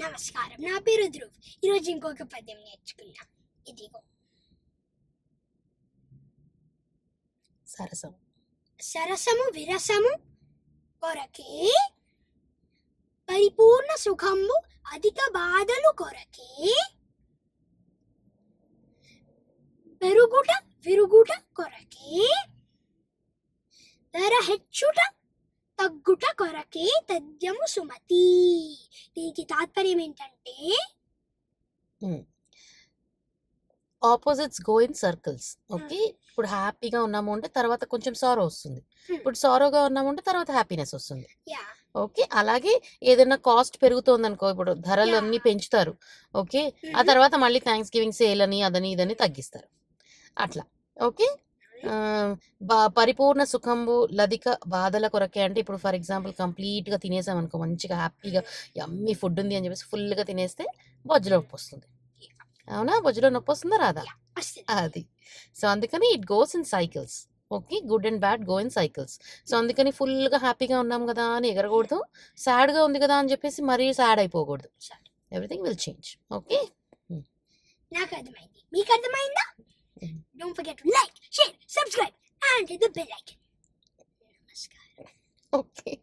నమస్కారం. నా పేరు ధ్రువ్. ఈరోజు ఇంకొక పద్యం నేర్చుకున్నాం ఇదిగో. సరసం సరసము విరసము కొరకే పరిపూర్ణ సుఖము అధిక బాధలు కొరకే పెరుగుట విరుగుట కొరకే. ధర హెచ్చుట తగ్గుట కొరకే తద్యము సుమతి. దీనికి తాత్పర్యం ఏంటంటే opposites go in circles okay? ఇప్పుడు హ్యాపీగా ఉన్నాము అంటే తర్వాత కొంచెం సారో వస్తుంది. ఇప్పుడు సారోగా ఉన్నాము అంటే తర్వాత హ్యాపీనెస్ వస్తుంది. ఓకే? అలాగే ఏదైనా కాస్ట్ పెరుగుతోంది అనుకో ఇప్పుడు ధరలు అన్ని. పెంచుతారు. ఓకే? ఆ తర్వాత మళ్ళీ థ్యాంక్స్ గివింగ్ సేల్ అని అదని ఇదని తగ్గిస్తారు. అట్లా. ఓకే? పరిపూర్ణ సుఖంబు లదిక బాధల కొరకే అంటే ఇప్పుడు ఫర్ ఎగ్జాంపుల్ కంప్లీట్గా తినేసాం అనుకో మంచిగా హ్యాపీగా యమ్మీ ఫుడ్ ఉంది అని చెప్పేసి ఫుల్గా తినేస్తే బొజ్జులో నొప్పి వస్తుంది. అవునా? బొజ్జులో నొప్పి వస్తుందా రాదా? అది. సో అందుకని it goes in cycles. Okay? Good and bad go in cycles. So అందుకని ఫుల్గా హ్యాపీగా ఉన్నాం కదా అని ఎగరకూడదు సాడ్గా ఉంది కదా అని చెప్పేసి మరీ sad అయిపోకూడదు. Everything will change. Okay? నాకు అర్థమైంది. మీకు అర్థమైందా. Don't forget to like to the Okay.